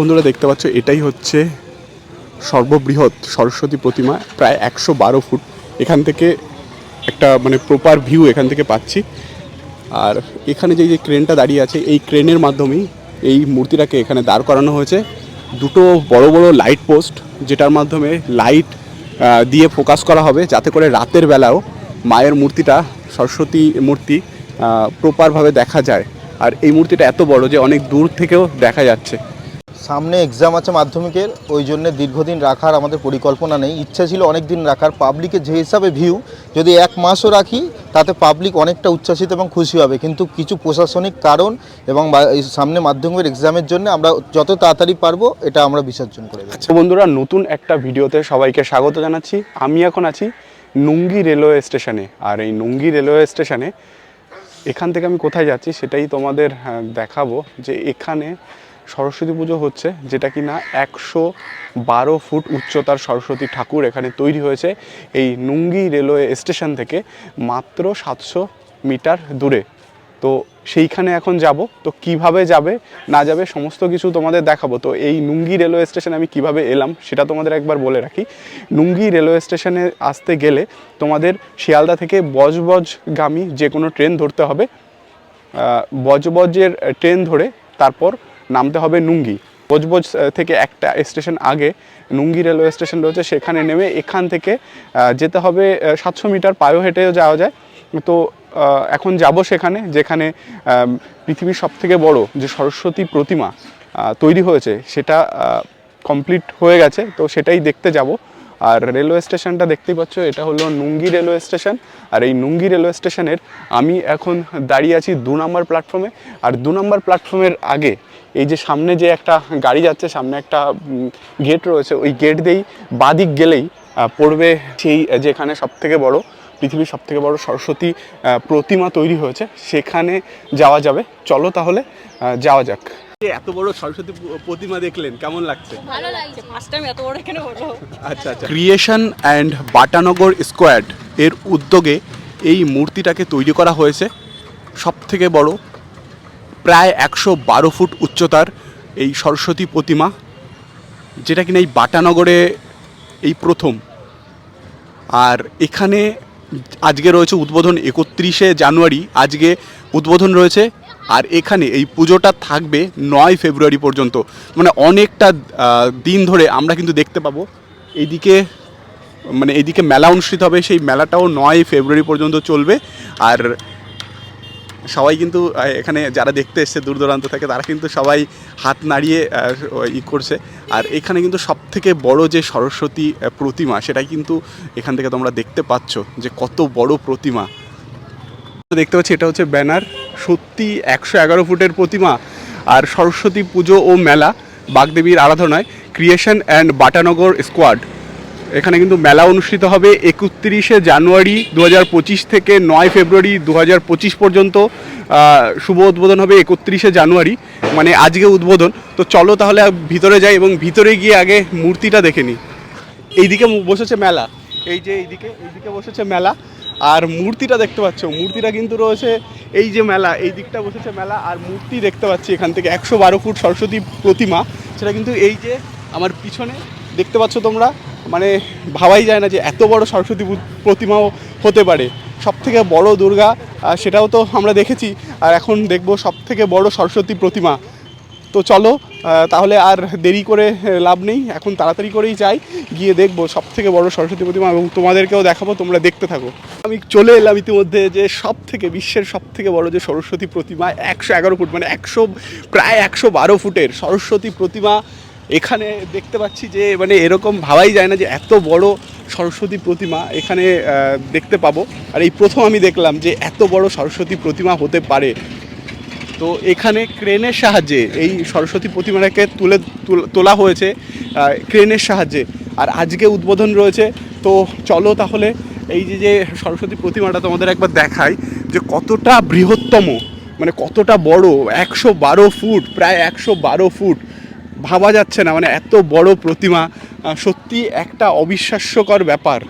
বন্ধুরা দেখতে পাচ্ছ, এটাই হচ্ছে সর্ববৃহৎ সরস্বতী প্রতিমা, প্রায় একশো বারো ফুট। এখান থেকে একটা মানে প্রপার ভিউ এখান থেকে পাচ্ছি। আর এখানে যে যে ক্রেনটা দাঁড়িয়ে আছে, এই ক্রেনের মাধ্যমেই এই মূর্তিটাকে এখানে দাঁড় করানো হয়েছে। দুটো বড় বড় লাইট পোস্ট যেটার মাধ্যমে লাইট দিয়ে ফোকাস করা হবে, যাতে করে রাতের বেলাও মায়ের মূর্তিটা, সরস্বতী মূর্তি প্রপারভাবে দেখা যায়। আর এই মূর্তিটা এত বড় যে অনেক দূর থেকেও দেখা যাচ্ছে। সামনে এক্সাম আছে মাধ্যমিকের ওই জন্য দীর্ঘদিন রাখার আমাদের পরিকল্পনা নেই। ইচ্ছা ছিল অনেক দিন রাখার পাবলিকের যে হিসাবে ভিউ যদি এক মাসও রাখি তাতে পাবলিক অনেকটা উচ্ছ্বাসিত এবং খুশি হবে। কিন্তু কিছু প্রশাসনিক কারণ এবং সামনে মাধ্যমিকের এক্সামের জন্য আমরা যত তাড়াতাড়ি পারব এটা আমরা বিসর্জন করে আচ্ছা বন্ধুরা নতুন একটা ভিডিওতে সবাইকে স্বাগত জানাচ্ছি। আমি এখন আছি নুঙ্গি রেলওয়ে স্টেশনে। আর এই নুঙ্গি রেলওয়ে স্টেশনে এখান থেকে আমি কোথায় যাচ্ছি সেটাই তোমাদের আহ, দেখাবো যে এখানে সরস্বতী পুজো হচ্ছে, যেটা কি না একশো বারো ফুট উচ্চতার সরস্বতী ঠাকুর এখানে তৈরি হয়েছে। এই নুঙ্গি রেলওয়ে স্টেশন থেকে মাত্র সাতশো মিটার দূরে। তো সেইখানে এখন যাব। তো কীভাবে যাবে, না যাবে, সমস্ত কিছু তোমাদের দেখাবো। তো এই নুঙ্গি রেলওয়ে স্টেশনে আমি কীভাবে এলাম, সেটা তোমাদের একবার বলে রাখি। নুঙ্গি রেলওয়ে স্টেশনে আসতে গেলে তোমাদের শিয়ালদা থেকে বজবজগামী যে কোনো ট্রেন ধরতে হবে। বজবজের ট্রেন ধরে তারপর নামতে হবে নুঙ্গি। বজবজ থেকে একটা স্টেশন আগে নুঙ্গি রেলওয়ে স্টেশন রয়েছে, সেখানে নেমে এখান থেকে যেতে হবে সাতশো মিটার পায়ো হেঁটেও যাওয়া যায়। তো এখন যাব সেখানে, যেখানে পৃথিবীর সবথেকে বড় যে সরস্বতী প্রতিমা তৈরি হয়েছে, সেটা কমপ্লিট হয়ে গেছে। তো সেটাই দেখতে যাব। আর রেলওয়ে স্টেশনটা দেখতেই পাচ্ছ, এটা হলো নুঙ্গি রেলওয়ে স্টেশন। আর এই নুঙ্গি রেলওয়ে স্টেশনের আমি এখন দাঁড়িয়ে আছি দু নম্বর প্ল্যাটফর্মে। আর দু নম্বর প্ল্যাটফর্মের আগে এই যে সামনে যে একটা গাড়ি যাচ্ছে সামনে একটা গেট রয়েছে ওই গেট দিয়েই বাদিক গেলেই পড়বে সেই যেখানে সব থেকে বড় পৃথিবীর সব থেকে বড় সরস্বতী প্রতিমা তৈরি হয়েছে সেখানে যাওয়া যাবে। চলো তাহলে যাওয়া যাক। এত বড় সরস্বতী প্রতিমা দেখলেন কেমন লাগছে? ভালো লাগছে ফার্স্ট টাইম এত বড় এখানে হলো। আচ্ছা আচ্ছা। ক্রিয়েশন অ্যান্ড বাটানগর স্কোয়াড এর উদ্যোগে এই মূর্তিটাকে তৈরি করা হয়েছে। সব থেকে বড় প্রায় একশো বারো ফুট উচ্চতার এই সরস্বতী প্রতিমা, যেটা কিনা এই বাটানগরে এই প্রথম। আর এখানে আজকে রয়েছে উদ্বোধন একত্রিশে জানুয়ারি, আজকে উদ্বোধন রয়েছে, আর এখানে এই পুজোটা থাকবে নয় ফেব্রুয়ারি পর্যন্ত। মানে অনেকটা দিন ধরে আমরা কিন্তু দেখতে পাবো। এইদিকে মানে এইদিকে মেলা অনুষ্ঠিত হবে, সেই মেলাটাও নয় ফেব্রুয়ারি পর্যন্ত চলবে। আর সবাই কিন্তু এখানে যারা দেখতে এসছে দূর দূরান্ত থেকে, তারা কিন্তু সবাই হাত নাড়িয়ে ই করছে। আর এখানে কিন্তু সব থেকে বড় যে সরস্বতী প্রতিমা, সেটাই কিন্তু এখান থেকে তোমরা দেখতে পাচ্ছ যে কত বড় প্রতিমা। দেখতে পাচ্ছি, এটা হচ্ছে ব্যানার। সত্যি একশো এগারো ফুটের প্রতিমা। আর সরস্বতী পুজো ও মেলা বাগদেবীর আরাধনায় ক্রিয়েশন অ্যান্ড বাটানগর স্কোয়াড এখানে কিন্তু মেলা অনুষ্ঠিত হবে একত্রিশে জানুয়ারি দু হাজার পঁচিশ থেকে নয় ফেব্রুয়ারি দু হাজার পঁচিশ পর্যন্ত। শুভ উদ্বোধন হবে একত্রিশে জানুয়ারি মানে আজকে উদ্বোধন। তো চলো তাহলে ভিতরে যাই এবং ভিতরে গিয়ে আগে মূর্তিটা দেখে নিই। এইদিকে বসেছে মেলা। এই যে এইদিকে এইদিকে বসেছে মেলা। আর মূর্তিটা দেখতে পাচ্ছ, মূর্তিটা কিন্তু রয়েছে এই যে মেলা, এই দিকটা বসেছে মেলা। আর মূর্তি দেখতে পাচ্ছি এখান থেকে, একশো বারো ফুট সরস্বতী প্রতিমা। সেটা কিন্তু এই যে আমার পিছনে, দেখতে পাচ্ছ তোমরা? মানে ভাবাই যায় না যে এত বড় সরস্বতী প্রতিমাও হতে পারে। সব থেকে বড় দুর্গা সেটাও তো আমরা দেখেছি। আর এখন দেখব সব থেকে বড় সরস্বতী প্রতিমা। তো চলো তাহলে আর দেরি করে লাভ নেই। এখন তাড়াতাড়ি করেই যাই, গিয়ে দেখব সব থেকে বড় সরস্বতী প্রতিমা এবং তোমাদেরকেও দেখাবো, তোমরা দেখতে থাকো। আমি চলে এলাম ইতিমধ্যে যে সব থেকে বিশ্বের সব থেকে বড় যে সরস্বতী প্রতিমা, একশো এগারো ফুট মানে একশো, প্রায় একশো বারো ফুটের সরস্বতী প্রতিমা। এখানে দেখতে পাচ্ছি যে মানে এরকম ভাবাই যায় না যে, এত বড় সরস্বতী প্রতিমা এখানে দেখতে পাবো। আর এই প্রথম আমি দেখলাম যে, এত বড় সরস্বতী প্রতিমা হতে পারে। তো এখানে ক্রেনের সাহায্যে, এই সরস্বতী প্রতিমাটাকে তুলে, তুল- হয়েছে ক্রেনের সাহায্যে। আর আজকে উদ্বোধন রয়েছে। তো চলো তাহলে এই যে যে সরস্বতী প্রতিমাটা তোমাদের একবার দেখাই, যে কতটা বৃহত্তম মানে কতটা বড়, একশো বারো ফুট, প্রায় একশো বারো ফুট। ভাবা যাচ্ছে না মানে এত বড় প্রতিমা সত্যি একটা অবিশ্বাস্যকর ব্যাপার।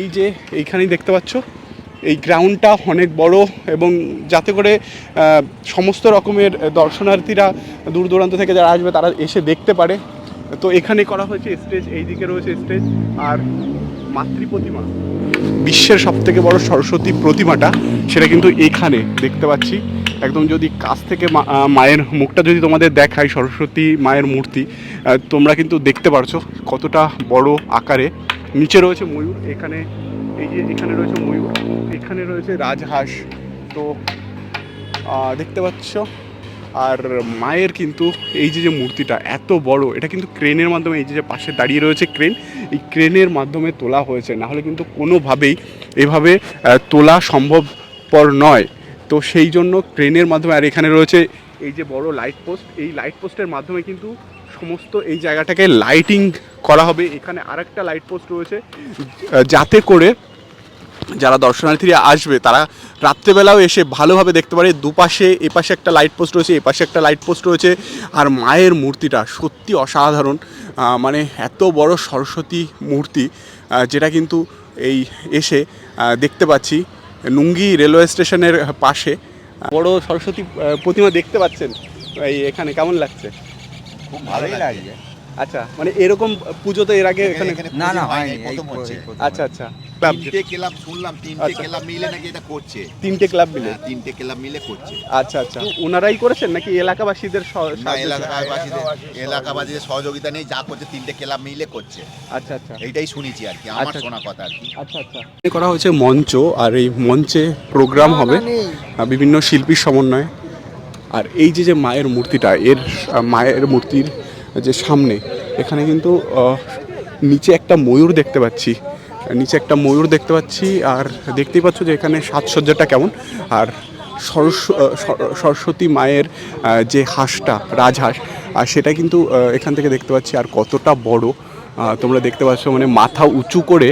এই যে এইখানেই দেখতে পাচ্ছ, এই গ্রাউন্ডটা অনেক বড় এবং যাতে করে সমস্ত রকমের দর্শনার্থীরা দূর দূরান্ত থেকে যারা আসবে তারা এসে দেখতে পারে। তো এখানে করা হয়েছে স্টেজ এইদিকে রয়েছে স্টেজ আর মাতৃ প্রতিমা। বিশ্বের সব থেকে বড় সরস্বতী প্রতিমাটা, সেটা কিন্তু এখানে দেখতে পাচ্ছি। একদম যদি কাছ থেকে মায়ের মুখটা যদি তোমাদের দেখায় সরস্বতী মায়ের মূর্তি তোমরা কিন্তু দেখতে পারছ কতটা বড় আকারে। নিচে রয়েছে ময়ূর, এখানে, এই যে এখানে রয়েছে ময়ূর, এখানে রয়েছে রাজহাঁস। তো দেখতে পাচ্ছ? আর মায়ের কিন্তু এই যে যে মূর্তিটা এত বড়, এটা কিন্তু ক্রেনের মাধ্যমে, এই যে যে পাশে দাঁড়িয়ে রয়েছে ক্রেন, এই ক্রেনের মাধ্যমে তোলা হয়েছে। না হলে কিন্তু কোনোভাবেই এভাবে তোলা সম্ভবপর নয়। তো সেই জন্য ট্রেনের মাধ্যমে, আর এখানে রয়েছে এই যে বড় লাইট পোস্ট এই লাইট পোস্টের মাধ্যমে কিন্তু সমস্ত এই জায়গাটাকে লাইটিং করা হবে। এখানে আরেকটা লাইট পোস্ট রয়েছে, যাতে করে যারা দর্শনার্থীরা আসবে, তারা রাত্রেবেলাও এসে ভালোভাবে দেখতে পারে। দুপাশে, এপাশে একটা লাইট পোস্ট রয়েছে, এপাশে একটা লাইট পোস্ট রয়েছে। আর মায়ের মূর্তিটা সত্যি অসাধারণ। মানে এত বড় সরস্বতী মূর্তি যেটা কিন্তু এই এসে দেখতে পাচ্ছি। নুঙ্গি রেলওয়ে স্টেশনের পাশে। বড় সরস্বতী আহ, প্রতিমা দেখতে পাচ্ছেন? এই এখানে কেমন লাগছে? খুব ভালোই লাগছে। আচ্ছা মানে এরকম পুজো তো এর আগে এখানে না না। আচ্ছা আচ্ছা। ক্লাব তিনটে ক্লাব শুনলাম তিনটে আচ্ছা। ক্লাব মিলে নাকি এটা করছে? তিনটে ক্লাব মিলে? হ্যাঁ, তিনটে ক্লাব মিলে করছে। আচ্ছা আচ্ছা। ওনারাই করেছেন নাকি এলাকাবাসীদের এলাকাবাসীদের এলাকাবাসীদের সহযোগিতা নেই যা করছে তিনটে ক্লাব মিলে করছে। আচ্ছা আচ্ছা। এইটাই শুনেছি আর কি আমার আচ্ছা। শোনা কথা আর কি। আচ্ছা আচ্ছা। করা হয়েছে মঞ্চ আর এই মঞ্চে প্রোগ্রাম হবে বিভিন্ন শিল্পীর সমন্বয়ে। আর এই যে যে মায়ের মূর্তিটা এর মায়ের মূর্তির যে সামনে এখানে কিন্তু নিচে একটা ময়ূর দেখতে পাচ্ছি। নিচে একটা ময়ূর দেখতে পাচ্ছি, আর দেখতেই পাচ্ছ যে এখানে সাজসজ্জাটা কেমন। আর সরস্ব সরস্বতী মায়ের যে হাঁসটা, রাজহাঁস আর সেটা কিন্তু এখান থেকে দেখতে পাচ্ছি। আর কতটা বড় তোমরা দেখতে পাচ্ছ মানে মাথা উঁচু করে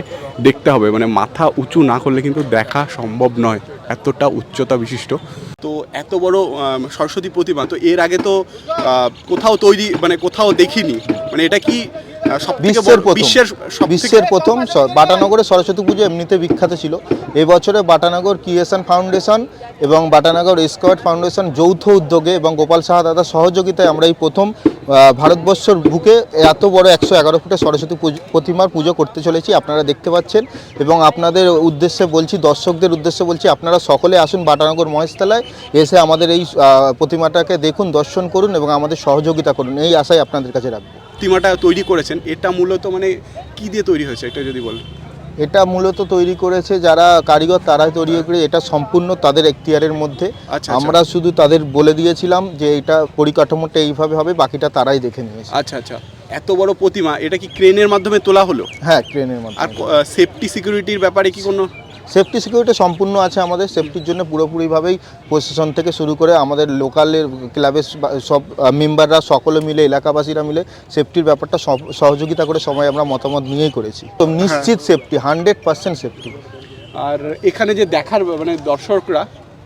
দেখতে হবে। মানে মাথা উঁচু না করলে কিন্তু দেখা সম্ভব নয়, এতটা উচ্চতা বিশিষ্ট। তো এত বড় সরস্বতী প্রতিমা, তো এর আগে তো কোথাও তৈরি মানে কোথাও দেখিনি। মানে এটা কি বিশ্বের প্রথম। বিশ্বের প্রথম বাটানগরে সরস্বতী পুজো এমনিতে বিখ্যাত ছিল। এবছরে বাটানগর ক্রিয়েশন ফাউন্ডেশন এবং বাটানগর স্কোয়াড ফাউন্ডেশন যৌথ উদ্যোগে এবং গোপাল সাহা দাদার সহযোগিতায় আমরা এই প্রথম ভারতবর্ষর বুকে এত বড় একশো এগারো ফুটে সরস্বতী পুজো- প্রতিমার পুজো করতে চলেছি আপনারা দেখতে পাচ্ছেন। এবং আপনাদের উদ্দেশ্যে বলছি দর্শকদের উদ্দেশ্যে বলছি আপনারা সকলে আসুন বাটানগর মহেশতলায় এসে আমাদের এই প্রতিমাটাকে দেখুন দর্শন করুন এবং আমাদের সহযোগিতা করুন। এই আশাই আপনাদের কাছে রাখব। প্রতিমাটা তৈরি করেছেন এটা মূলত মানে কি দিয়ে তৈরি হয়েছে? এটা যদি বলেন। এটা মূলত তৈরি করেছে যারা কারিগর তারাই তৈরি করে। এটা সম্পূর্ণ তাদের এখতিয়ারের মধ্যে। আচ্ছা আমরা শুধু তাদের বলে দিয়েছিলাম যে এটা পরিকাঠামোটা এইভাবে হবে বাকিটা তারাই দেখে নিয়েছে। আচ্ছা আচ্ছা। এত বড় প্রতিমা এটা কি ক্রেনের মাধ্যমে তোলা হলো? হ্যাঁ ক্রেনের মাধ্যমে। আর সেফটি সিকিউরিটির ব্যাপারে কি কোনো সেফটি সিকিউরিটি সম্পূর্ণ আছে আমাদের সেফটির জন্য পুরোপুরিভাবেই প্রশাসন থেকে শুরু করে আমাদের লোকালের ক্লাবের সব মেম্বাররা সকলে মিলে এলাকাবাসীরা মিলে সেফটির ব্যাপারটা সহযোগিতা করে সবাই আমরা মতামত নিয়েই করেছি। তো নিশ্চিত সেফটি হান্ড্রেড পার্সেন্ট সেফটি আর এখানে যে দেখার মানে দর্শকরা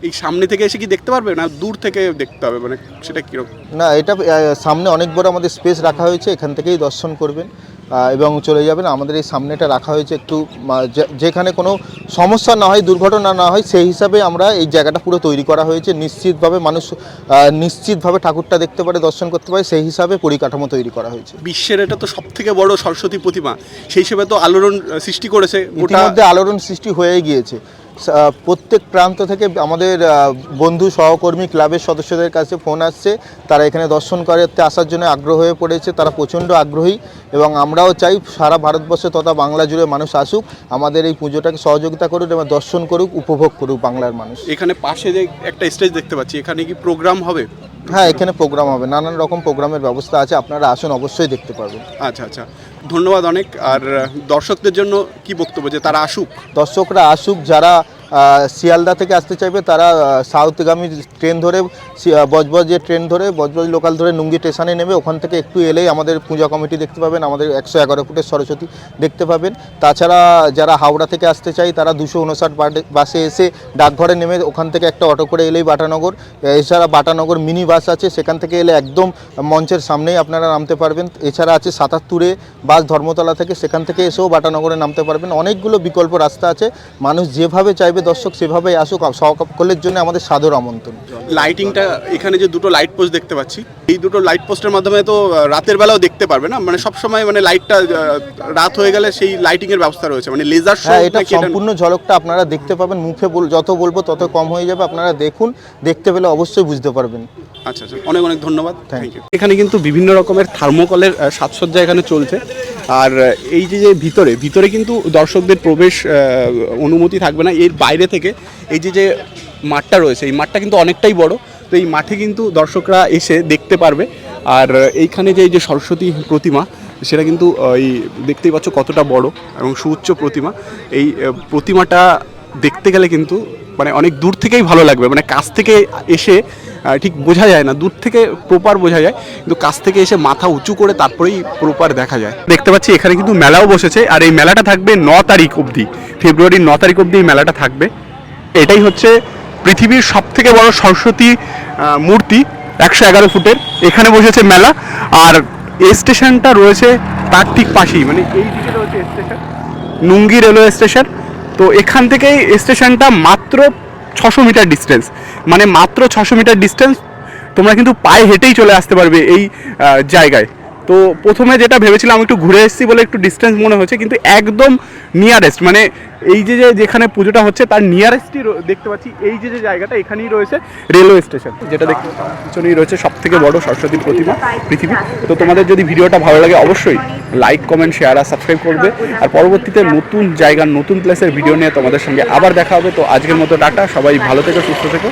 এই সামনে থেকে এসে কি দেখতে পারবে না দূর থেকে দেখতে হবে? মানে সেটা কীরকম? না এটা সামনে অনেক বড় আমাদের স্পেস রাখা হয়েছে এখান থেকেই দর্শন করবেন। এবং চলে যাবেন। আমাদের এই সামনেটা রাখা হয়েছে একটু যেখানে কোনো সমস্যা না হয় দুর্ঘটনা না হয় সেই হিসাবে আমরা এই জায়গাটা পুরো তৈরি করা হয়েছে। নিশ্চিতভাবে মানুষ নিশ্চিতভাবে ঠাকুরটা দেখতে পারে দর্শন করতে পারে সেই হিসাবে পরিকাঠামো তৈরি করা হয়েছে। বিশ্বের এটা তো সব থেকে বড় সরস্বতী প্রতিমা। সেই হিসেবে তো আলোড়ন সৃষ্টি করেছে ইতিমধ্যে আলোড়ন সৃষ্টি হয়ে গিয়েছে। প্রত্যেক প্রান্ত থেকে আমাদের বন্ধু সহকর্মী ক্লাবের সদস্যদের কাছে ফোন আসছে। তারা এখানে দর্শন করতে আসার জন্য আগ্রহ হয়ে পড়েছে। তারা প্রচণ্ড আগ্রহী এবং আমরাও চাই সারা ভারতবর্ষে তথা বাংলা জুড়ে মানুষ আসুক। আমাদের এই পুজোটাকে সহযোগিতা করুক এবং দর্শন করুক, উপভোগ করুক বাংলার মানুষ। এখানে পাশে একটা স্টেজ দেখতে পাচ্ছি। এখানে কি প্রোগ্রাম হবে? হ্যাঁ এখানে প্রোগ্রাম হবে। নানান রকম প্রোগ্রামের ব্যবস্থা আছে আপনারা আসুন অবশ্যই দেখতে পারবেন। আচ্ছা আচ্ছা। ধন্যবাদ অনেক। আর দর্শকদের জন্য কি বক্তব্য? যে তারা আসুক। দর্শকরা আসুক যারা শিয়ালদা থেকে আসতে চাইবে। তারা সাউথগামী ট্রেন ধরে বজবজ যে ট্রেন ধরে, বজবজ লোকাল ধরে নুঙ্গি স্টেশনে নেবে। ওখান থেকে একটু এলেই আমাদের পূজা কমিটি দেখতে পাবেন, আমাদের একশো এগারো ফুটের সরস্বতী দেখতে পাবেন। তাছাড়া যারা হাওড়া থেকে আসতে চাই তারা দুশো উনষাট বাসে এসে ডাকঘরে নেমে ওখান থেকে একটা অটো করে এলেই বাটানগর। এছাড়া বাটানগর মিনি বাস আছে, সেখান থেকে এলে একদম মঞ্চের সামনেই আপনারা নামতে পারবেন। এছাড়া আছে সাতাত্তরে বাস ধর্মতলা থেকে, সেখান থেকে এসেও বাটানগরে নামতে পারবেন। অনেকগুলো বিকল্প রাস্তা আছে। মানুষ যেভাবে চাইবে যেভাবে দর্শক সেভাবেই আসুক সকলের জন্য আমাদের সাদর আমন্ত্রণ। লাইটিংটা এখানে যে দুটো লাইট পোস্ট দেখতে পাচ্ছি এই দুটো লাইট পোস্টের মাধ্যমে তো রাতের বেলাও দেখতে পারবে না? মানে সব সময় মানে লাইটটা রাত হয়ে গেলে সেই লাইটিং এর ব্যবস্থা রয়েছে। মানে লেজার শো হ্যাঁ এটা সম্পূর্ণ ঝলকটা আপনারা দেখতে পাবেন মুখে বল- যত বলব তত কম হয়ে যাবে আপনারা দেখুন দেখতে পেলে অবশ্যই বুঝতে পারবেন। আচ্ছা আচ্ছা অনেক অনেক ধন্যবাদ থ্যাংক ইউ এখানে কিন্তু বিভিন্ন রকমের থার্মোকলের সাজসজ্জা এখানে চলছে। আর এই যে যে ভিতরে ভিতরে কিন্তু দর্শকদের প্রবেশ অনুমতি থাকবে না। এর বাইরে থেকে এই যে যে মাঠটা রয়েছে, এই মাঠটা কিন্তু অনেকটাই বড়। তো এই মাঠে কিন্তু দর্শকরা এসে দেখতে পারবে। আর, এইখানে যে, এই যে সরস্বতী প্রতিমা, সেটা কিন্তু এই দেখতেই পাচ্ছ কতটা বড় এবং সুউচ্চ প্রতিমা। এই প্রতিমাটা দেখতে গেলে কিন্তু মানে অনেক দূর থেকেই ভালো লাগবে। মানে কাছ থেকে এসে ঠিক বোঝা যায় না, দূর থেকে প্রপার বোঝা যায়, কিন্তু কাছ থেকে এসে মাথা উঁচু করে তারপরেই প্রপার দেখা যায়। দেখতে পাচ্ছি এখানে কিন্তু মেলাও বসেছে, আর এই মেলাটা থাকবে ন তারিখ অবধি, ফেব্রুয়ারির ন তারিখ অবধি এই মেলাটা থাকবে। এটাই হচ্ছে পৃথিবীর সব থেকে বড় সরস্বতী মূর্তি, একশো এগারো ফুটের, এখানে বসেছে মেলা, আর এই স্টেশনটা রয়েছে তার ঠিক পাশেই মানে এই দিকে রয়েছে স্টেশন নুঙ্গি রেলওয়ে স্টেশন তো এখান থেকে স্টেশনটা মাত্র ছশো মিটার ডিস্টেন্স মানে মাত্র ছশো মিটার ডিস্টেন্স তোমরা কিন্তু পায়ে হেঁটেই চলে আসতে পারবে এই জায়গায়। তো প্রথমে যেটা ভেবেছিলাম একটু ঘুরে এসেছি বলে একটু ডিস্টেন্স মনে হচ্ছে, কিন্তু একদম নিয়ারেস্ট মানে এই যে যেখানে পুজোটা হচ্ছে, তার নিয়ারেস্টই দেখতে পাচ্ছি, এই যে যে জায়গাটা, এখানেই রয়েছে রেলওয়ে স্টেশন যেটা দেখতে পিছনেই রয়েছে সব থেকে বড় সরস্বতী প্রতিমা, পৃথিবী। তো তোমাদের যদি ভিডিওটা ভালো লাগে, অবশ্যই লাইক কমেন্ট শেয়ার আর সাবস্ক্রাইব করবে। আর পরবর্তীতে নতুন জায়গার, নতুন প্লেসের ভিডিও নিয়ে তোমাদের সঙ্গে আবার দেখা হবে। তো আজকের মতো ডাটা সবাই ভালো থেকো, সুস্থ থেকো।